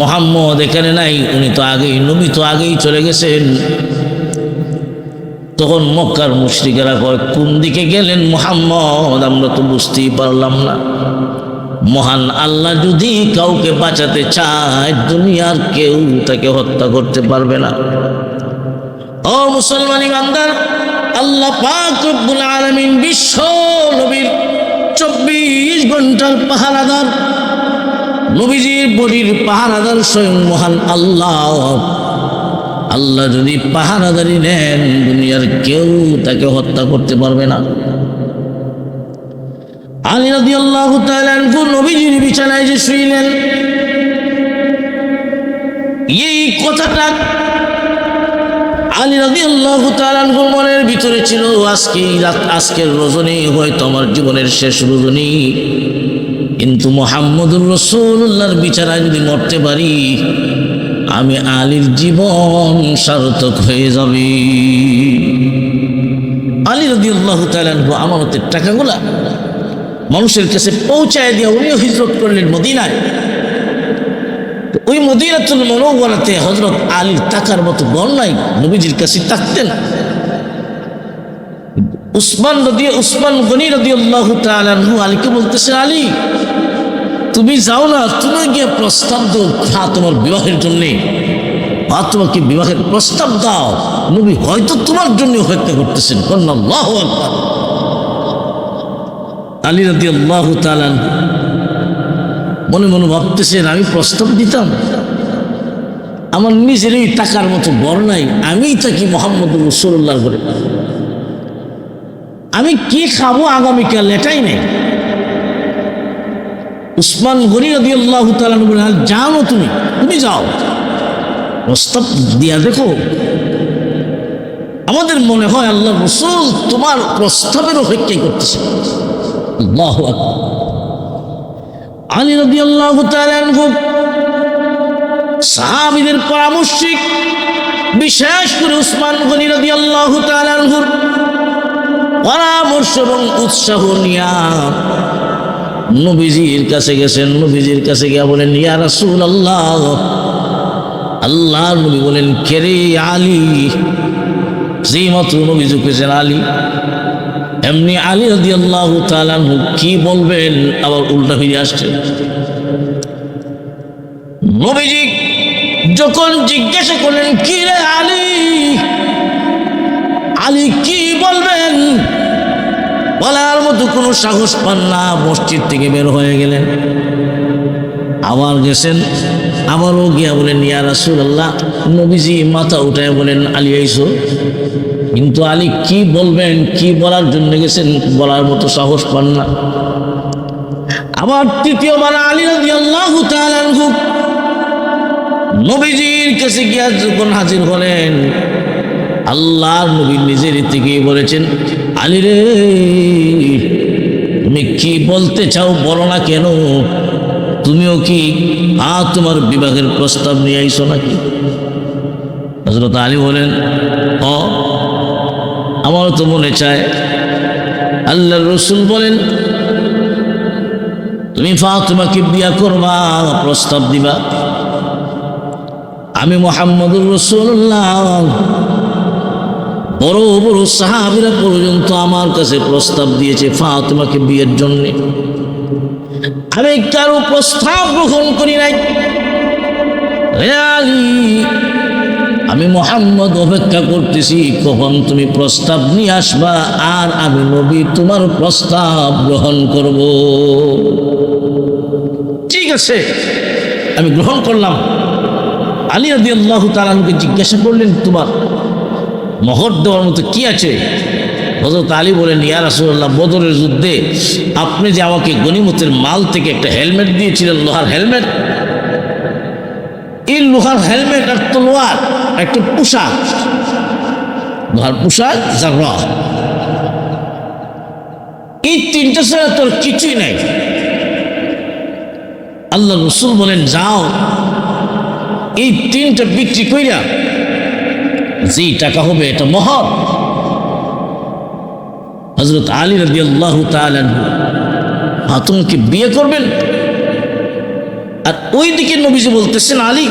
মোহাম্মদ এখানে নাই, উনি তো আগেই, নবী তো আগেই চলে গেছেন। তখন মক্কার মুশ্রিকেরা কয়, কোন দিকে গেলেন মোহাম্মদ? আমরা তো বুঝতেই পারলাম না। মহান আল্লাহ যদি কাউকে বাঁচাতে চায়, দুনিয়ার কেউ তাকে হত্যা করতে পারবে না। ও মুসলমান ইমানদার আল্লাহ পাক রব্বুল আলামিন বিশ্ব নবীর চব্বিশ ঘণ্টার পাহারাদার নবীজির বডির পাহারাদার স্বয়ং মহান আল্লাহ। আল্লাহ যদি পাহারাদারি নেন, দুনিয়ার কেউ তাকে হত্যা করতে পারবে না। আলী রাদি আল্লাহ নবীজির বিছানায় যে শুইলেন, এই কথাটা আলী রাদি আল্লাহ মনের ভিতরে ছিল আজকে আজকের রজনী হয়তো আমার জীবনের শেষ রজনী কিন্তু মোহাম্মদুর রসুল্লাহর বিছানায় যদি মরতে পারি, আমি আলীর জীবন সার্থক হয়ে যাবে। টাকাগুলা মানুষের কাছে পৌঁছায় দিয়ে উনিও ওই হজরত আলীর টাকার মতো নাই নবীজির কাছে থাকতেন। উসমান রদি, উসমান গনি রদি আলীকে বলতেছে, আলী, তুমি যাও না, তুমি গিয়ে প্রস্তাব দাও খা তোমার বিবাহের জন্যে। বা তোমাকে বিবাহের প্রস্তাব দাও। নবী হয়তো তোমার জন্য হত্যা করতেছেন। কন্যা আল্লাহ আকবার। আলী রাদি আল্লাহ তালান মনে মনে ভাবতেছেন, আমি প্রস্তাব দিতাম। আমার নিজের এই টাকার মতো বড় নাই। আমিই থাকি মোহাম্মদ রসুল্লাহ করে আমি কি খাব আগামীকাল? এটাই নেই। উসমান গনি রদি আল্লাহ জানো তুমি? তুমি যাও। প্রস্তাব দিয়া দেখো। আমাদের মনে হয় আল্লাহ রসুল তোমার প্রস্তাবের অপেক্ষাই করতেছে। আলী রদি আল্লাহ সাহাবিদের পরামর্শিক, বিশেষ করে উসমান গনি রদি আল্লাহ পরামর্শ এবং উৎসাহ নিয়া নবীজির কাছে গেছেন। নবীজির কাছে গিয়া বলেন, ইয়া রাসূল আল্লাহ আল্লাহ নবী বলেন কেরে আলী? যেই নবী ঝুঁকেছেন আলী। এমনি আলী রদি আল্লাহ তালানহু কি বলবেন? আবার উল্টা ফিরে আসছে। নবীজি যখন জিজ্ঞাসা করলেন, কি রে আলী? আলী কি বলবেন? বলার মতো কোনো সাহস পান না, মসজিদ থেকে বের হয়ে গেলেন। আবার গেছেন, আবারও গিয়া বলেন, ইয়া রাসূলুল্লাহ। নবীজি মাথা উঠায় বলেন, আলী, আইসো। কিন্তু আলী কি বলবেন, কি বলার জন্য গেছেন, বলার মতো সাহস পান না। আবার তৃতীয়বার আলী তাআলা আনহু নবীজির কাছে গিয়া যখন হাজির হলেন, আল্লাহর নবী নিজের থেকে বলেছেন আলী রে, তুমি কি বলতে চাও বলো না কেন? তুমিও কি আ তোমার বিবাহের প্রস্তাব নিয়ে আইসো নাকি? হজরত আলী বলেন ও আমারও তো মনে চায়। আল্লাহ রসুল বলেন, তুমি ফাতুমাকে বিয়া করবা, প্রস্তাব দিবা। আমি মোহাম্মদুর রসুল্লাহ বড় বড় সাহাবিরা পর্যন্ত আমার কাছে প্রস্তাব দিয়েছে ফাতুমাকে বিয়ের জন্যে। আমি কারও প্রস্তাব গ্রহণ করি নাই। আমি মোহাম্মদ অপেক্ষা করতেছি, কখন তুমি প্রস্তাব নিয়ে আসবা আর আমি নবী তোমার প্রস্তাব গ্রহণ করব। ঠিক আছে, আমি গ্রহণ করলাম। আলী আদি আল্লাহ তালাকে জিজ্ঞাসা করলেন, তোমার মহর দেওয়ার মতো কি আছে? হজরত আলী বলেন, ইয়া রাসুল্লাহ বদরের যুদ্ধে আপনি যে আমাকে গনিমতের মাল থেকে একটা হেলমেট দিয়েছিলেন, লোহার হেলমেট? এই লোহার হেলমেট আর তলোয়ার, একটা পোশাক। লোহার পোশাক, জাররা। এই তিনটা ছাড়া তোর কিছুই নাই। আল্লাহ রসুল বলেন, যাও, এই তিনটা বিক্রি কইরা যেই টাকা হবে, এটা মহর হজরত আলী রবি আল্লাহ তোমাকে বিয়ে করবেন। আর ওইদিকে নবীজি বলতেছেন, আলী,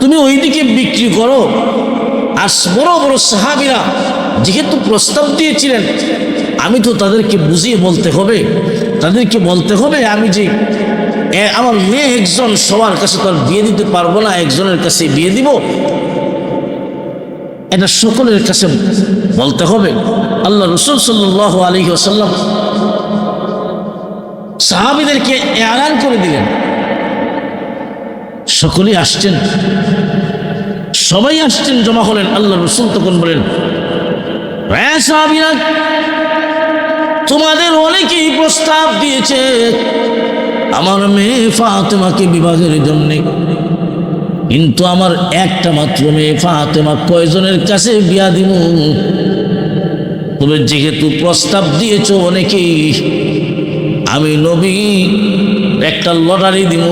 তুমি ওইদিকে বিক্রি করো। আর বড় বড় সাহাবিরা যেহেতু প্রস্তাব দিয়েছিলেন, আমি তো তাদেরকে বুঝিয়ে বলতে হবে, তাদেরকে বলতে হবে, আমি যে আমার মেয়ে একজন সবার কাছে তো আর বিয়ে দিতে পারব না, একজনের কাছে বিয়ে দিব এটা সকলের কাছে বলতে হবে। আল্লাহ রসুল সাল্লাহ আলী আসাল্লাম সাহাবিদেরকে এলান করে দিলেন। সকলেই আসছেন। সবাই আসছেন, জমা হলেন। আল্লাহ রসুল তখন বলেন "হ্যাঁ তোমাদের অনেকেই প্রস্তাব দিয়েছে, আমার মেয়ে ফাতেমাকে বিবাহের জন্যে কিন্তু আমার একটা মাত্র মেয়ে ফাতেমা কয়জনের কাছে বিয়া দিব তবে যেহেতু প্রস্তাব দিয়েছ অনেকেই, আমি নবী, একটা লটারি দিব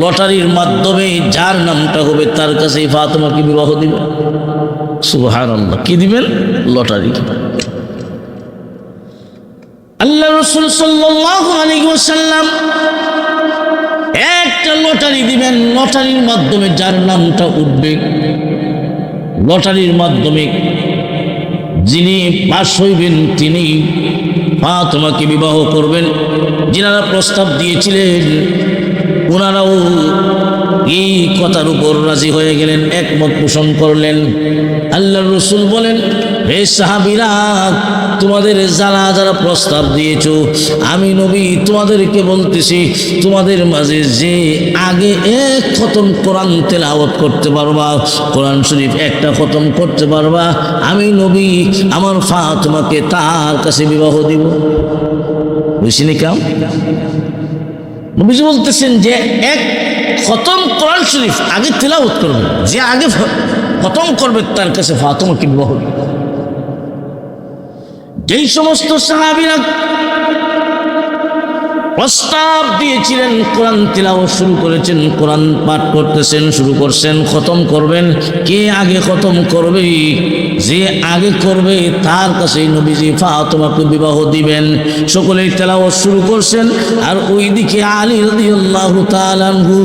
লটারির মাধ্যমে যার নামটা হবে তার কাছে ফাতেমাকে বিবাহ দিব? সুহান আল্লাহ কি দিবেন? লটারি আল্লাহ রসুল সাল্লাল্লাহু আলাইহি ওয়াসাল্লাম একটা লটারি দিবেন, লটারির মাধ্যমে যার নামটা উঠবে। লটারির মাধ্যমে যিনি পাশ হইবেন, তিনি মা তোমাকে বিবাহ করবেন। যিনারা প্রস্তাব দিয়েছিলেন ওনারাও এই কথার উপর রাজি হয়ে গেলেন, একমত পোষণ করলেন। আল্লাহ রসুল বলেন হে সাহাবিরা, তোমাদের যারা যারা প্রস্তাব দিয়েছ, আমি নবী তোমাদেরকে বলতেছি, তোমাদের মাঝে যে আগে এক খতম কোরআন তেলাওয়াত করতে পারবা, কোরআন শরীফ একটা খতম করতে পারবা, আমি নবী আমার ফাতেমাকে তার কাছে বিবাহ দিব বুঝিনি কাম নবীজি বলতেছেন যে এক খতম কোরআন শরীফ আগে তেলাওয়াত করবে, যে আগে খতম করবে তার কাছে ফাতেমাকে বিবাহ। যেই সমস্ত সাহাবীরা প্রস্তাব দিয়েছিলেন, কোরআন তিলাও শুরু করেছেন, কোরআন পাঠ করতেছেন, শুরু করছেন, খতম করবেন। কে আগে খতম করবে? যে আগে করবে, তার কাছে নবীজি ফাতেমাকে বিবাহ দিবেন। সকলেই তেলাওয়াত শুরু করছেন, আর ওইদিকে আলী রাদিয়াল্লাহু তাআলা আনহু,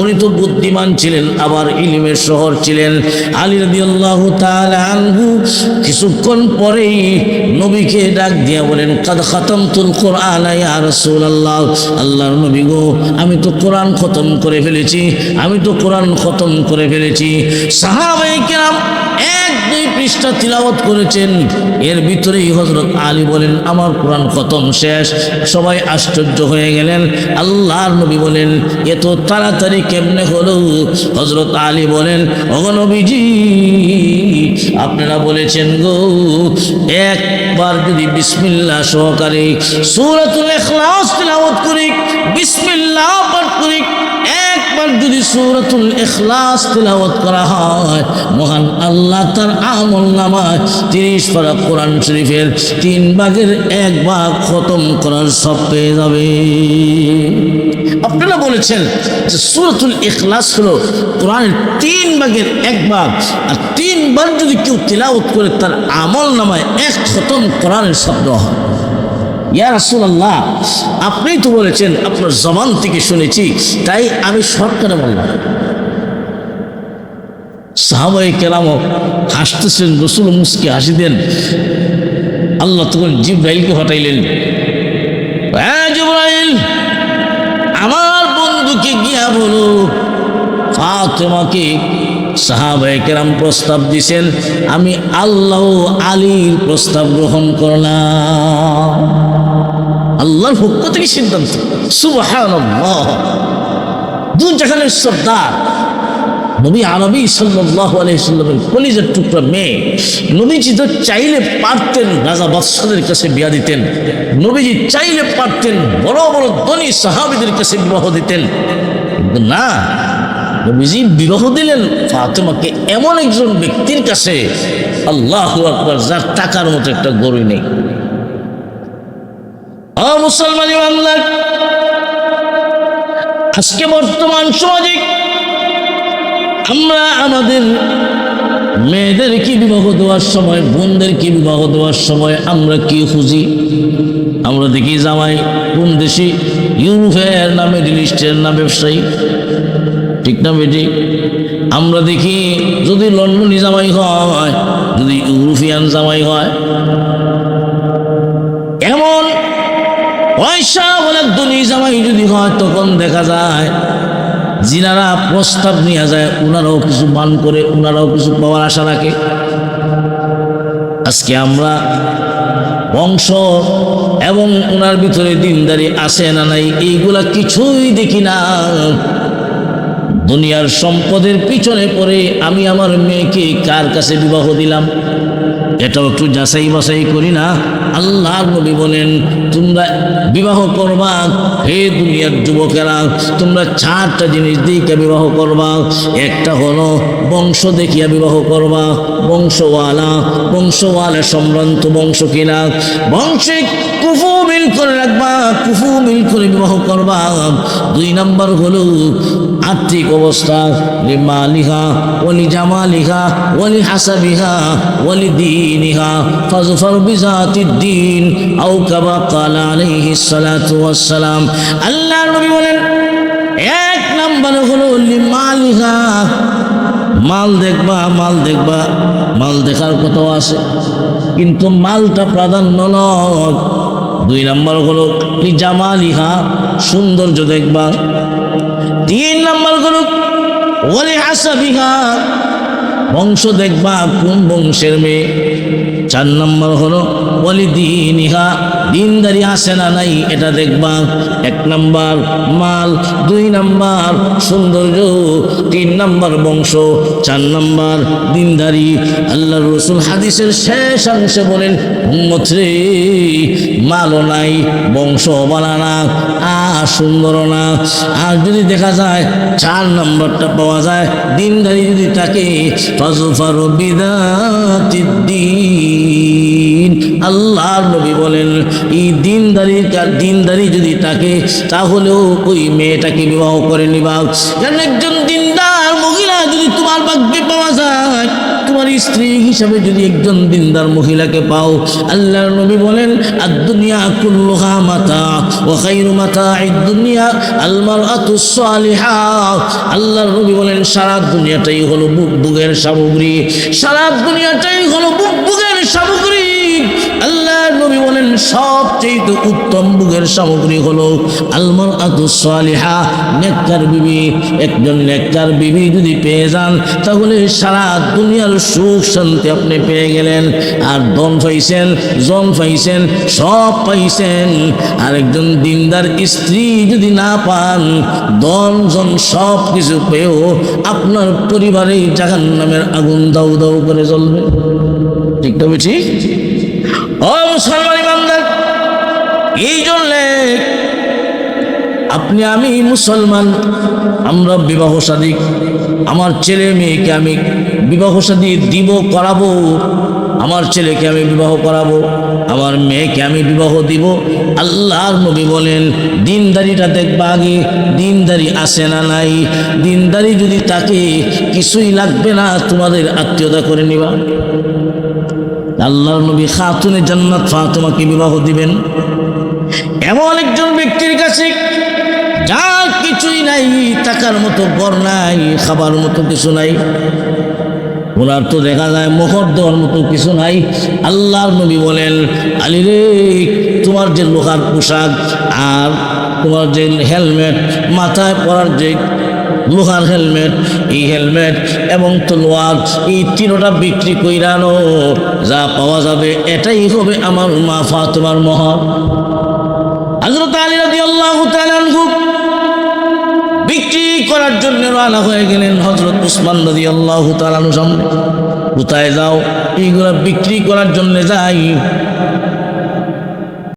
উনি তো বুদ্ধিমান ছিলেন, আবার ইলিমের শহর ছিলেন। আলী রাদিয়াল্লাহু তাআলা আনহু, কিছুক্ষণ পরেই নবীকে ডাক দিয়া বলেন, কাদ খাতামতুল কোরআন ইয়া আল্লাহর নবী গো, আমি তো কোরআন খতম করে ফেলেছি, আমি তো কোরআন খতম করে ফেলেছি। কেরাম এক দুই পৃষ্ঠা তিলাওয়াত করেছেন। এর ভিতরেই হজরত আলী বলেন, আমার কোরআন খতম শেষ। সবাই আশ্চর্য হয়ে গেলেন। আল্লাহর নবী বলেন, এত তাড়াতাড়ি কেমনে হলো? হজরত আলী বলেন অগনবীজি আপনারা বলেছেন গো, একবার যদি বিসমিল্লাহ সহকারে সূরাতুল ইখলাস তেলাওয়াত করি, বিসমিল্লাহ পাঠ করি, একবার যদি সূরাতুল ইখলাস তেলাওয়াত করা হয়, মহান আল্লাহ তার আমল নামায় তিরিশ পারা কোরআন শরীফের তিন ভাগের এক ভাগ খতম করার সব পেয়ে যাবে। আপনারা বলেছেন যে সূরাতুল ইখলাস হলো কোরআনের তিন ভাগের এক ভাগ, আর তিনবার যদি কেউ তেলাওয়াত করে তার আমল নামায় এক খতম কোরআনের শব্দ হয়। ইয়া রাসূলুল্লাহ আপনিই তো বলেছেন আপনার জবান থেকে শুনেছি, তাই আমি সরকারে বললাম। সাহাবাই কেরাম হাসতেছেন, রসুল মুসকে হাসি দেন। আল্লাহ তখন জিব্রাইলকে হটাইলেন। আমার বন্ধুকে গিয়া বলো, ফাতেমাকে সাহাবায়ে কেরাম প্রস্তাব দিছেন, আমি আল্লাহ আলীর প্রস্তাব গ্রহণ করলাম। আল্লাহর পক্ষ থেকে সিদ্ধান্ত। সুবহানাল্লাহ। দু জাহানের সর্দার, নবী আরবি সাল্লাল্লাহু আলাইহি সাল্লামের কলিজার টুকরা মেয়ে, নবীজি তো চাইলে পারতেন রাজা বাদশাদের কাছে বিয়া দিতেন, নবীজি চাইলে পারতেন বড় বড় ধনী সাহাবীদের কাছে বিবাহ দিতেন। না নবীজি বিবাহ দিলেন ফাতেমাকে। এমন একজন ব্যক্তির কাছে আল্লাহ আকবার, যার টাকার মতো একটা গরু নেই। আজকে বর্তমান সমাজে আমরা আমাদের মেয়েদের কি বিবাহ দেওয়ার সময়, বোনদের কি বিবাহ দেওয়ার সময় আমরা কি খুঁজি? আমরা দেখি জামাই কোন দেশি, ইউরোপের না মিডিল ইস্টের না ব্যবসায়ী। ঠিক না বেটি? আমরা দেখি যদি লন্ডনি জামাই হয়, যদি ইউরোপিয়ান জামাই হয় এমন পয়সা বলে দুনি জামাই যদি হয়, তখন দেখা যায় যিনারা প্রস্তাব নিয়ে যায় ওনারাও কিছু মান করে ওনারাও কিছু পাওয়ার আশা রাখে। আজকে আমরা বংশ এবং ওনার ভিতরে দিনদারি আছে না নাই, এইগুলা কিছুই দেখি না। দুনিয়ার সম্পদের পিছনে পড়ে আমি আমার মেয়েকে কার কাছে বিবাহ দিলাম? এটাও একটু যাচাই বাছাই করি না। আল্লাহ নবী বলেন, তোমরা বিবাহ করবা, হে দুনিয়ার যুবকেরা, তোমরা চারটা জিনিস দিকে বিবাহ করবা। একটা হলো বংশ দেখিয়া বিবাহ করবা, বংশওয়ালা বংশওয়ালা সম্ভ্রান্ত বংশ কিনা। বংশে কুফু মিল করে রাখবা, কুফু মিল করে বিবাহ করবা। দুই নম্বর হলো আর্থিক অবস্থা লিমালিহা ওলি জামালিহা, ওলি হাসাবিহা, ওলি দীনিহা, ফাজফর বিজাতিদ দিন, আও কাবা কাল আলাইহিস সালাতু আল্লাহর নবী বলেন, এক নাম্বার হলো লিমালিহা মাল দেখবা মাল দেখবা, মাল দেখার কথাও আছে, কিন্তু মালটা প্রাধান্য নয়। দুই নম্বর হলো জামালিহা, সৌন্দর্য দেখবা তিন নম্বর হলো ওলে হাসাবিহা, বংশ দেখবা কোন বংশের মেয়ে? চার নম্বর হলো বলি দিন ইহা দিনদারি আসে না নাই, এটা দেখবা এক নম্বর মাল, দুই নম্বর সৌন্দর্য, তিন নম্বর বংশ, চার নম্বর দিনদারি। আল্লাহ রসুল হাদিসের শেষ অংশে বলেন, উম্মত রে, মালও নাই বংশ বালা না, আর সুন্দর না। আর যদি দেখা যায়, চার নম্বরটা পাওয়া যায়, দিনদারি যদি থাকে, ফজফার বিদাতিদ্দিন। আল্লাহর নবী বলেন, এই দিনদারি দিনদারি যদি থাকে, তাহলেও ওই মেয়েটাকে বিবাহ করে নিবা। কারণ একজন দিনদার মহিলা যদি তোমার ভাগ্যে পাওয়া যায়, তোমার স্ত্রী হিসাবে যদি একজন দিনদার মহিলাকে পাও, আল্লাহর নবী বলেন আর দুনিয়া কুল্লুহা মাতা ও খাইরু মাতা দুনিয়া আলমার আতুসালিহা আল্লাহর নবী বলেন, সারা দুনিয়াটাই হলো বুক বুকের সামগ্রী। সারা দুনিয়াটাই হলো বুক বুকের সবচেয়ে উত্তম বুকের সামগ্রী হলো আলমার আতুসালিহা নেককার বিবি। একজন নেককার বিবি যদি পেয়ে যান, তাহলে সারা দুনিয়ার সুখ শান্তি আপনি পেয়ে গেলেন। আর দন পাইছেন, জন পাইছেন, সব পাইছেন। আর একজন দিনদার স্ত্রী যদি না পান দন জন সব কিছু পেয়েও আপনার পরিবারে জাহান নামের আগুন দাউ দাউ করে জ্বলবে। ঠিক তবে ঠিক ও মুসলমান এই জন্যে আপনি, আমি মুসলমান, আমরা বিবাহ সাদী, আমার ছেলে মেয়েকে আমি বিবাহ সাদী দিব, করাবো, আমার ছেলেকে আমি বিবাহ করাবো, আমার মেয়েকে আমি বিবাহ দিব। আল্লাহর নবী বলেন, দিনদারিটা দেখবা আগে, দিনদারি আসে না নাই। দিনদারি যদি তাকে কিছুই লাগবে না, তোমাদের আত্মীয়তা করে নিবা। আল্লাহর নবী খাতুনে জান্নাত ফাতেমাকে বিবাহ দিবেন। এমন একজন ব্যক্তির কাছে যা কিছুই নাই, টাকার মতো ঘর নাই, খাবার মতো কিছু নাই। ওনার তো দেখা যায় মোহর দেওয়ার মতো কিছু নাই। আল্লাহর নবী বলেন, আলী রে, তোমার যে লোহার পোশাক আর তোমার যে হেলমেট, মাথায় পরার যে লোহার হেলমেট, এই হেলমেট এবং তলোয়ার, এই তিনোটা বিক্রি কইরানো, যা পাওয়া যাবে, এটাই হবে আমার মা ফাতেমার মহর। হজরত আলী রাজি আল্লাহ বিক্রি করার জন্য রানা হয়ে গেলেন হজরত উসমান রাজি আল্লাহ তালানু সামনে। কোথায় যাও? এইগুলা বিক্রি করার জন্য যাই।